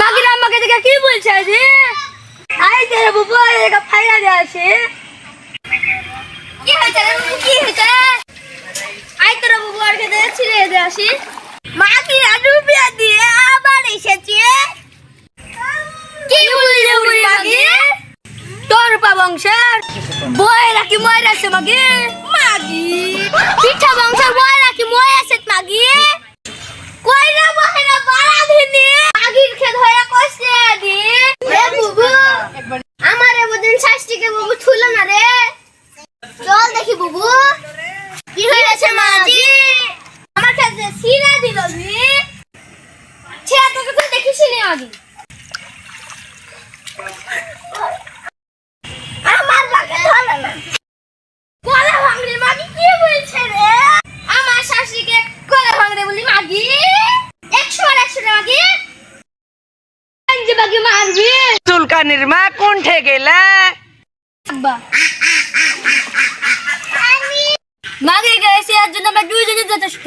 মাগিরা আমাকে দেখে কি বলছে আজি আই তেরে বুবু, আই দেখে ফাইরা দে আসে কি হইছে রে কি হইছে আই তেরে বুবু, আর কে দেখে ছিড়ে দে আসি। মাগিরা রুপিয়া দিয়ে আবার এসেছে। কি বলি রে মাগি তোর বংশের। কি মইরাছে মাগি মাগি। পিঠা বংশ সিরা দিল নি ছেড়ে তোকে তো দেখিস নি আগে? আমার লাগে ধরে না। কলা ভাঙলি মাগি কি বলছে রে? আমার শাশুড়িকে কলা ভাঙলে বলি মাগি? একশো আর একশো মাগি। আঞ্জি মারবি। চুলকানির মা কোনঠে গেলে? আব্বা। মাগে গেছে এর জন্য আমরা দুইজনে যথেষ্ট।